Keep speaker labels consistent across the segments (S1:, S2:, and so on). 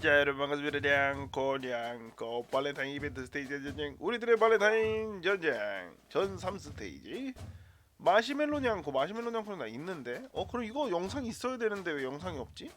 S1: 자 여러분 반갑습니다. 냥코 냥코. 발렌타인 이벤트 스테이지 전쟁. 우리들의 발렌타인 전쟁. 전 3스테이지. 마시멜로 냥코 마시멜로 냥코는 나 있는데? 어 그럼 이거 영상 있어야 되는데 왜 영상이 없지?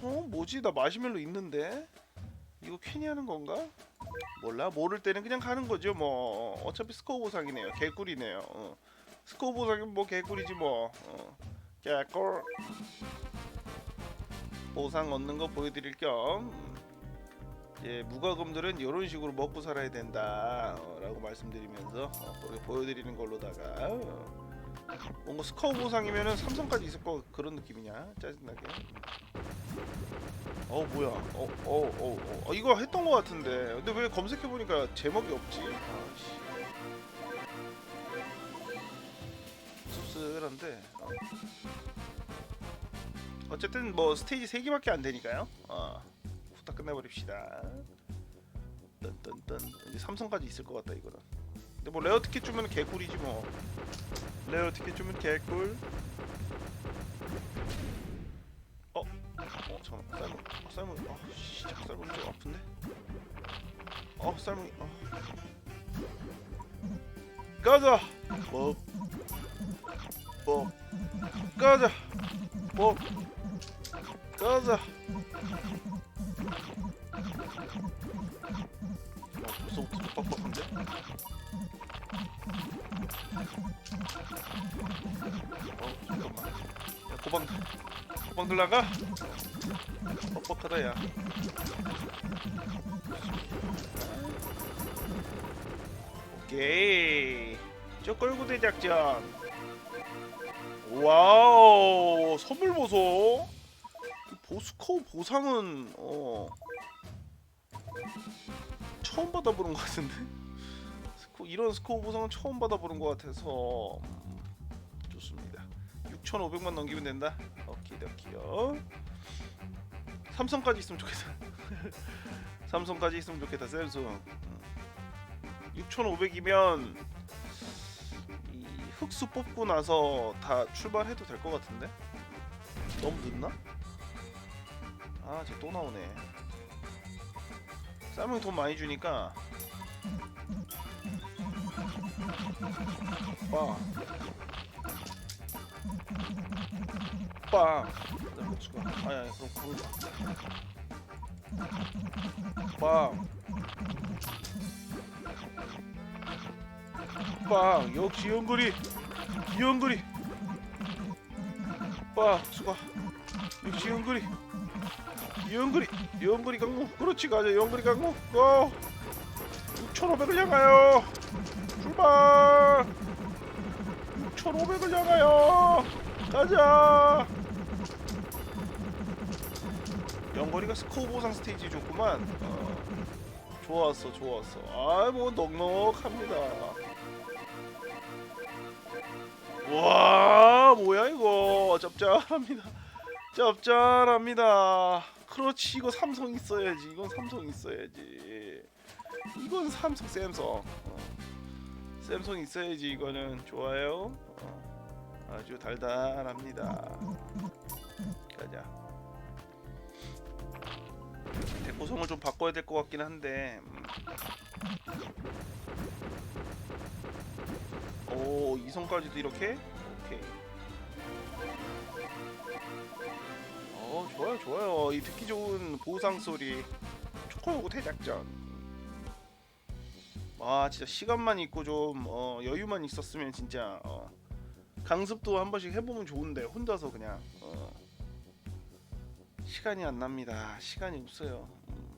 S1: 어 뭐지? 나 마시멜로 있는데? 이거 괜히 하는 건가? 몰라. 모를 때는 그냥 가는 거죠 뭐. 어차피 스코어 보상이네요. 개꿀이네요. 어. 스코어 보상이면 뭐 개꿀이지 뭐. 어. 개꿀 보상 얻는 거 보여드릴 겸 이제 무과금들은 이런 식으로 먹고 살아야 된다라고 말씀드리면서 어, 보여드리는 걸로다가 어, 뭔가 스코어 보상이면은 삼성까지 있을 거 그런 느낌이냐 짜증나게. 어 뭐야. 어어 어 어, 어, 어, 이거 했던 거 같은데. 근데 왜 검색해 보니까 제목이 없지? 아씨. 씁쓸한데. 어. 어쨌든 뭐 스테이지 3개밖에 안 되니까요. 어. 후딱 끝내버립시다. 딴딴딴 이제 삼성까지 있을 것 같다 이거는. 근데 뭐 레어 티켓 주면 개꿀이지 뭐. 레어 티켓 주면 개꿀. 어? 어 잠깐 쌀문 어, 쌀문 어 씨, 쌀문 좀 아픈데? 어 쌀문이 어. 가자. 뭐. 뭐. 가자. 뭐. 가자. 어, 벌써부터 좀 빡빡한데? 어, 잠깐만. 야, 고방, 고방들 나가? 빡빡하다, 야. 오케이. 저 끌고 대작전. 와우, 선물 보소. 보스코 보상은 어 처음 받아보는 것 같은데 스코 이런 스코어 보상은 처음 받아보는 것 같아서 음, 좋습니다. 6,500만 넘기면 된다. 오케이요. 삼성까지 있으면 좋겠다. 삼성까지 있으면 좋겠다. 셀송. 6,500이면 이 흑수 뽑고 나서 다 출발해도 될 것 같은데? 너무 늦나? 아, 쟤 또 나오네. 쌀먹이 돈 많이 주니까. 빵. 빵. 아니, 아니, 그럼 그걸 빵. 빵. 역시 연거리. 연거리. 빵. 수가. 역시 연거리. 연거리 연거리 강무 그렇지 가자 연거리 강무 고 6,500을 향하여. 출발. 6,500을 향하여. 가자. 연거리가 스코어 보상 스테이지 좋구만. 어, 좋았어 좋았어. 아뭐 넉넉합니다. 와 뭐야 이거. 짭짤합니다. 짭짤합니다 그렇지 이거 삼성 있어야지 이건 삼성 있어야지. 이건 삼성 샘성. 어. 샘성 있어야지 이거는. 좋아요. 어. 아주 달달합니다. 가자. 대구성을 좀 바꿔야 될 것 같긴 한데 음. 오 이성까지도 이렇게? 오케이 어 좋아요 좋아요. 이 듣기 좋은 보상 소리. 초코요구 대작전. 아 진짜 시간만 있고 좀 어, 여유만 있었으면 진짜 어, 강습도 한 번씩 해보면 좋은데 혼자서 그냥 어, 시간이 안 납니다. 시간이 없어요. 음.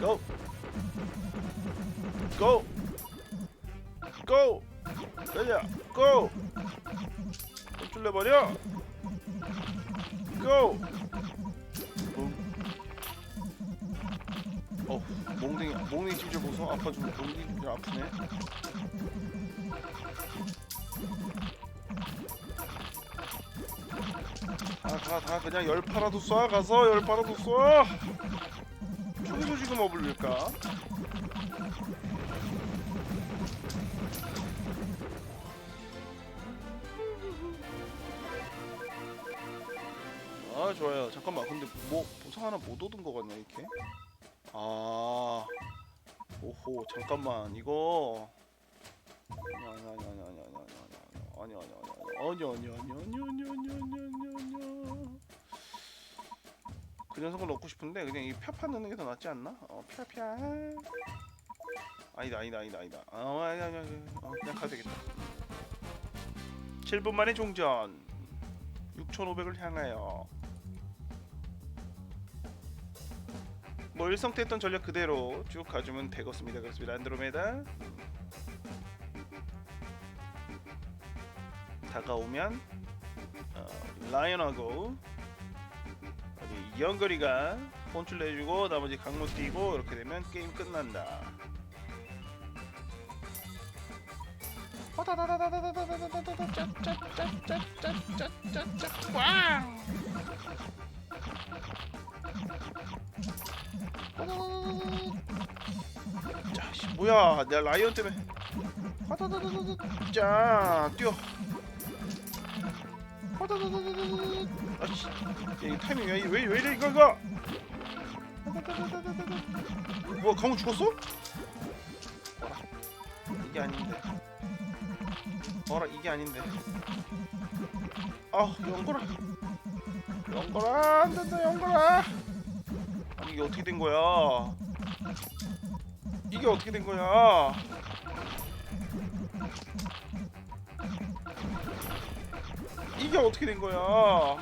S1: 고! 고! 고! 가자! 고! 좀 줄내버려! 고! 붕. 어, 몽둥이, 몽둥이 찜질 보소. 아파 좀, 찜질 아프네. 아, 가, 가, 그냥 열 팔아도 쏴, 가서 열 팔아도 쏴! 죽어서 지금 어불릴까? 아 좋아요 잠깐만 근데 뭐 보상 하나 못 얻은 거 같냐 이렇게 아 오호 잠깐만 이거 아니 아니 아니 아니 아니 아니 아니 아니 아니 아니 아니 아니 아니 아니 아니 아니 아니 아니 아니 녀석을 넣고 싶은데 그냥 이 펴파 넣는 게 더 낫지 않나? 어 펴펴 아니다 아니다 아니다 아니다 어 아니 아니 아니 어, 그냥 가도 되겠다 7분 만에 종전 6,500을 향하여 뭐 일성 때 했던 전략 그대로 쭉 가주면 되겠습니다. 그렇습니다. 안드로메다 다가오면 어, 라이언하고 우리 이영거리가 혼쭐 내주고 나머지 강모 뛰고 이렇게 되면 게임 끝난다. 꽝! 자, 씨, 뭐야? 내가 라이언 때문에. 자, 뛰어. 아씨, 이 타이밍 왜, 왜, 왜 이래 이거 이거? 뭐 강우 죽었어? 이게 아닌데. 어라 이게 아닌데. 아, 영거라. 영거라 안 된다 영거라. 아니 이게 어떻게 된 거야? 이게 어떻게 된 거야? 이게 어떻게 된 거야?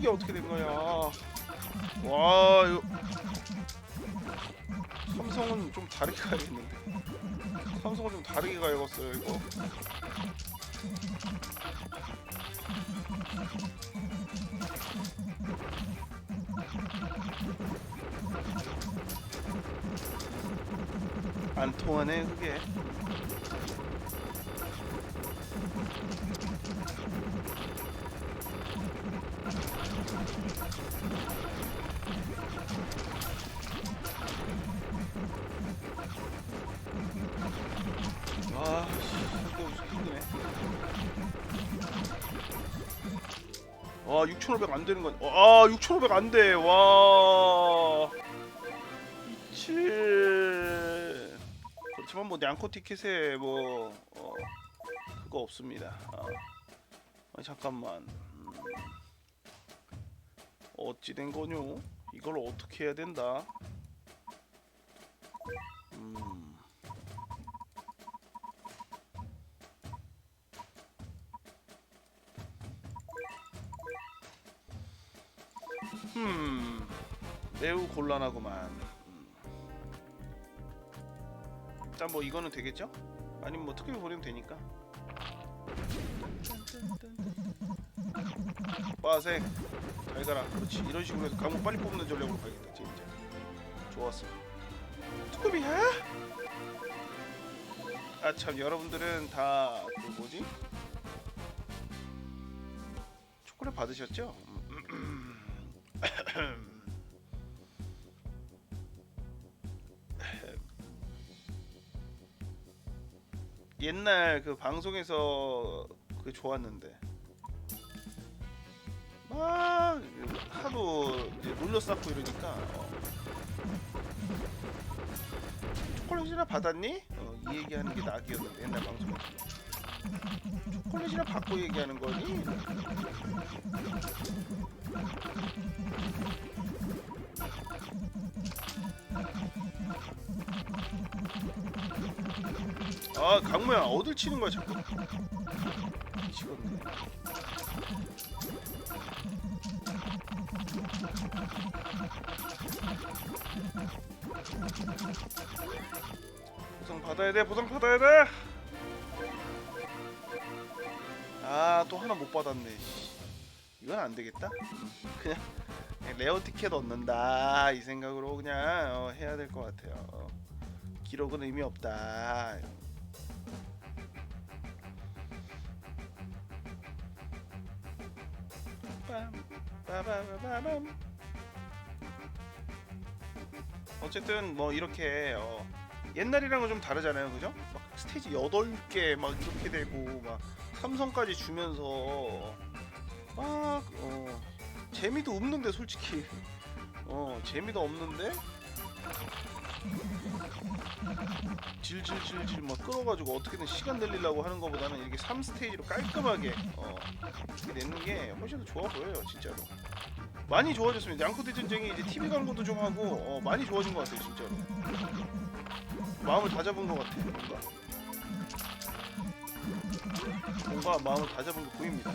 S1: 이게 어떻게 된 거야? 와 이거 삼성은 좀 다르게 가야겠는데. 삼성은 좀 다르게 가야겠어요 이거. 안 통하네 그게. 와, 6,500 안 되는 건. 아, 6,500 안 돼. 와. 미칠. 그렇지만 뭐 냥코 티켓에 뭐 어, 그거 없습니다. 아, 아니, 잠깐만. 음. 어찌 된 거뇨? 이걸 어떻게 해야 된다? 음, 매우 곤란하구만. 음. 일단 뭐 이거는 되겠죠? 아니면 뭐 특별 보내면 되니까. 빠세, 잘 가라. 그렇지. 이런 식으로 해서 강목 빨리 뽑는 전략으로 가야겠다. 진짜. 좋았어. 특급이야? 아 참 여러분들은 다 그 뭐지? 초콜릿 받으셨죠? 옛날 그 방송에서 그 좋았는데 막 하도 놀려 쌓고 이러니까 어. 초콜릿이나 받았니? 어, 이 얘기하는 게 낙이었는데 옛날 방송에서 초 콜릿이나 받고 얘기하는 거니? 아 강모야 어딜 치는 거야 자꾸 미치겠네 보상 받아야 돼 보상 받아야 돼 아 또 하나 못 받았네 씨. 이건 안 되겠다 그냥, 레어 티켓 얻는다 이 생각으로 그냥 어, 해야 될 것 같아요 어. 기록은 의미 없다. 어쨌든 뭐 이렇게 어, 옛날이랑은 좀 다르잖아요, 그죠? 막 스테이지 8개 막 이렇게 되고 막 삼성까지 주면서 아 어, 재미도 없는데 솔직히. 어 재미도 없는데? 질질질질 막 끌어가지고 어떻게든 시간 늘리려고 하는 것보다는 이렇게 3스테이지로 깔끔하게 어, 이렇게 내는 게 훨씬 더 좋아 보여요 진짜로. 많이 좋아졌습니다. 양코대 전쟁이 이제 TV 광고도 좀 하고 어, 많이 좋아진 것 같아요 진짜로. 마음을 다 잡은 것 같아 뭔가 뭔가 마음을 다 잡은 게 보입니다. 어.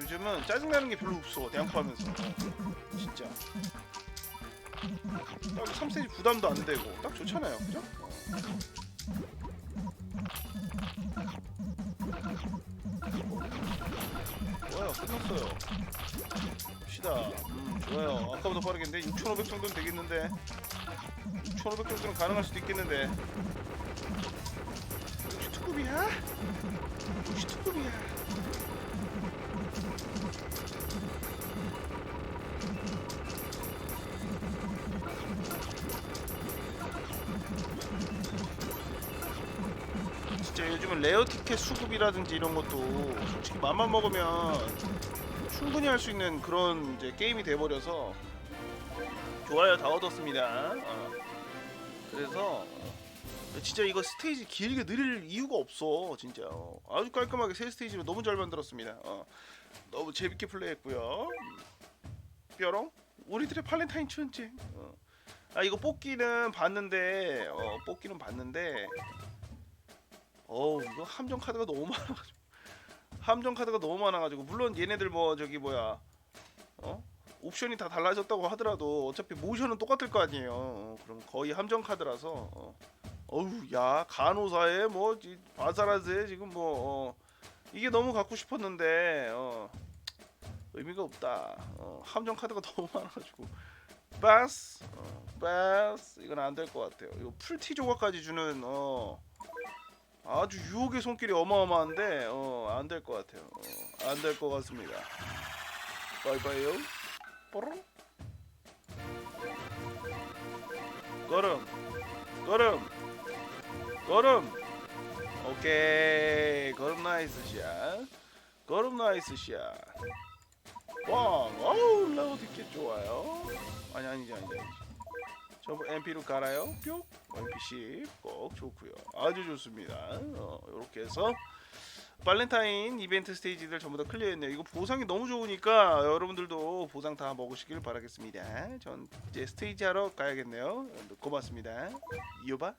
S1: 요즘은 짜증나는 게 별로 없어 대양포하면서. 어, 진짜. 딱 3스테이지 부담도 안 되고 딱 좋잖아요 그죠? 어. 좋아요 끝났어요. 시다. 음 좋아요. 아까보다 빠르겠는데? 6500 정도는 되겠는데? 6500 정도는 가능할 수도 있겠는데 투급이야? 역시 투급이야 진짜 요즘은 레어 티켓 수급이라든지 이런 것도 솔직히 맘만 먹으면 충분히 할 수 있는 그런 이제 게임이 돼버려서 좋아요 다 얻었습니다. 어. 그래서 어, 진짜 이거 스테이지 길게 느릴 이유가 없어 진짜 어. 아주 깔끔하게 세 스테이지로 너무 잘 만들었습니다. 어. 너무 재밌게 플레이했고요. 뾰롱 우리들의 팔렌타인 전쟁. 어. 아 이거 뽑기는 봤는데 어, 뽑기는 봤는데 어우 이거 함정 카드가 너무 많아가지고 함정 카드가 너무 많아가지고 물론 얘네들 뭐 저기 뭐야 어 옵션이 다 달라졌다고 하더라도 어차피 모션은 똑같을 거 아니에요 어, 그럼 거의 함정 카드라서 어. 어우 야 간호사에 뭐 이- 바사라즈에 지금 뭐 어, 이게 너무 갖고 싶었는데 어, 의미가 없다 어, 함정 카드가 너무 많아가지고 바스 어, 바스 이건 안 될 것 같아요 이거 풀티 조각까지 주는 어 아주 유혹의 손길이 어마어마한데 어, 안 될 것 같아요. 어, 안될 것 같습니다. 바이바이요. 뽀롱. 걸음. 걸음. 걸음. 오케이. 걸음 나이스 샷. 걸음 나이스 샷. 왕. 어우 라우 티켓 좋아요. 아니 아니지 아니지 아니지. 저 MP로 갈아요. 뿅. MP10 꼭 좋고요. 아주 좋습니다. 어, 이렇게 해서 발렌타인 이벤트 스테이지들 전부 다 클리어했네요. 이거 보상이 너무 좋으니까 여러분들도 보상 다 먹으시길 바라겠습니다. 전 이제 스테이지 하러 가야겠네요. 고맙습니다. 이어봐.